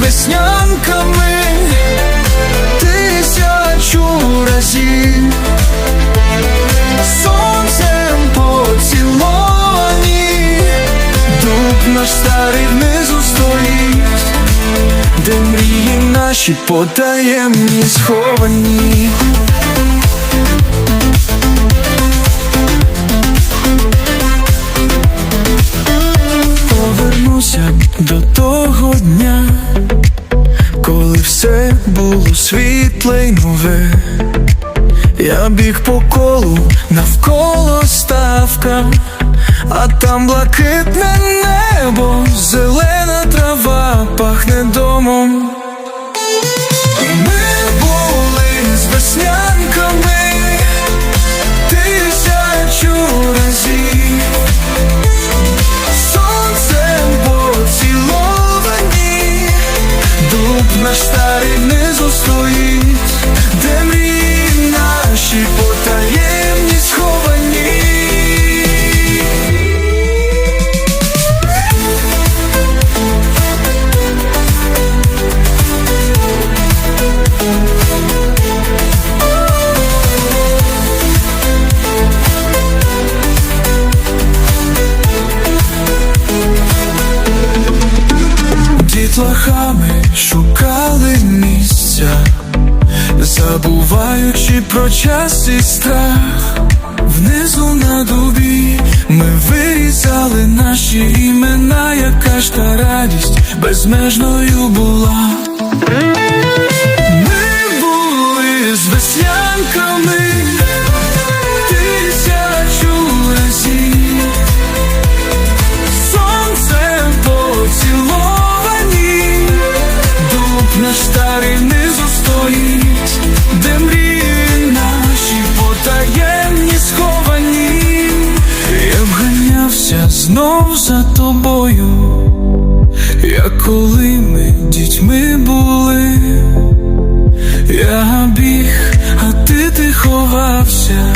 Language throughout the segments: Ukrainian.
веснянками тисячу разів, сонцем поціловані, дуб наш старий внизу стоїть, де мрії наші потаємні сховані. Повернуся до того дня, коли все було світле й нове. Я біг по колу навколо ставка, а там блакитне небо, зелена трава пахне домом. Дітлахами шукали місця, забуваючи про час і страх. Внизу на дубі ми вирізали наші імена, яка ж та радість безмежною була. Ми були з веснянками старий внизу стоїть, де мрії наші потаємні сховані. Я вганявся знов за тобою, як коли ми дітьми були. Я біг, а ти ти ховався,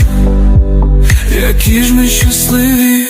які ж ми щасливі